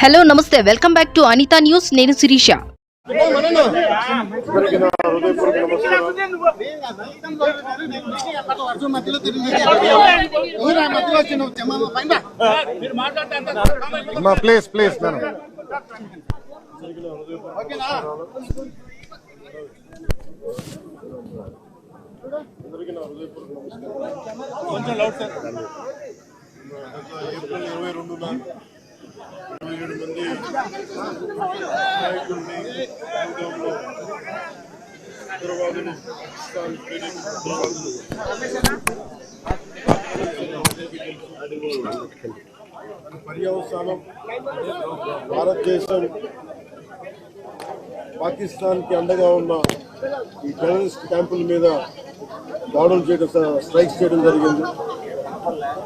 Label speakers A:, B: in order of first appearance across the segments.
A: Hello నమస్తే. Welcome back to Anitha News. నేను శిరీష.
B: అందరికీ నా హృదయపూర్వక ఏప్రిల్ ఇరవై రెండున ఏడు మంది నాయకుల్ని బెల్గాంలో ఉగ్రవాదులు పాకిస్తాన్ పర్యవసానం భారతదేశం పాకిస్తాన్కి అండగా ఉన్న ఈ టెర్రరిస్ట్ క్యాంపుల మీద దాడులు చేయడం స్ట్రైక్స్ చేయడం జరిగింది.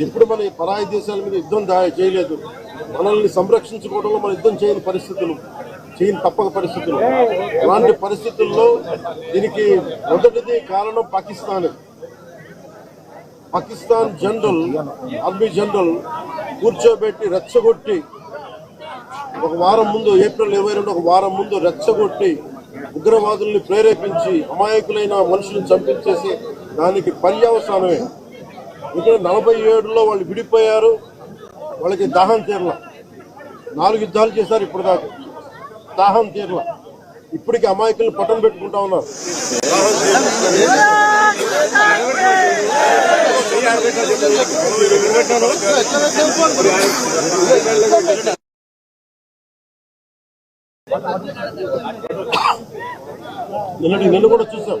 B: ఎప్పుడు మన పరాయి దేశాల మీద యుద్ధం దా- చేయలేదు. మనల్ని సంరక్షించుకోవడంలో మన యుద్ధం చేయని పరిస్థితులు చేయని తప్పక పరిస్థితులు. అలాంటి పరిస్థితుల్లో దీనికి మొదటిది కారణం Pakistan. Pakistan general army general కూర్చోబెట్టి రెచ్చగొట్టి ఒక వారం ముందు ఏప్రిల్ ఇరవై రెండు ఒక వారం ముందు రెచ్చగొట్టి ఉగ్రవాదుల్ని ప్రేరేపించి అమాయకులైన మనుషులను చంపించేసి దానికి పర్యవసానమే. ఇక్కడ నలభై ఏడులో వాళ్ళు విడిపోయారు. వాళ్ళకి దాహం తీరల. నాలుగు యుద్ధాలు చేశారు ఇప్పటిదాకా. దాహం తీరల. ఇప్పటికి అమాయకులను పట్టం పెట్టుకుంటా ఉన్నారు. నిన్నటి నిన్ను కూడా చూసాం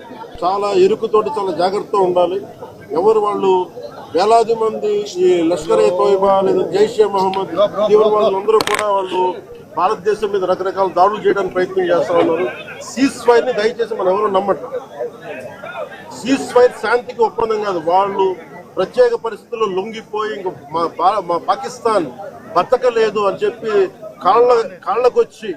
B: చాలా ఎరుకుతోటి చాలా జాగ్రత్తగా ఉండాలి. ఎవరు వాళ్ళు వేలాది మంది ఈ లష్కర్ ఏ తోయిబా లేదా జైషే మహమ్మద్ తీవ్రవాదులందరూ కూడా వాళ్ళు భారతదేశం మీద రకరకాల దాడులు చేయడానికి ప్రయత్నం చేస్తా ఉన్నారు. సీజ్ ఫైర్ని దయచేసి మనం ఎవరు నమ్మటం సీజ్ ఫైర్ శాంతికి ఒప్పందం కాదు. వాళ్ళు ప్రత్యేక పరిస్థితుల్లో లొంగిపోయి ఇంక మా మా పాకిస్తాన్ బతకలేదు అని చెప్పి కాళ్ళ కాళ్ళకొచ్చి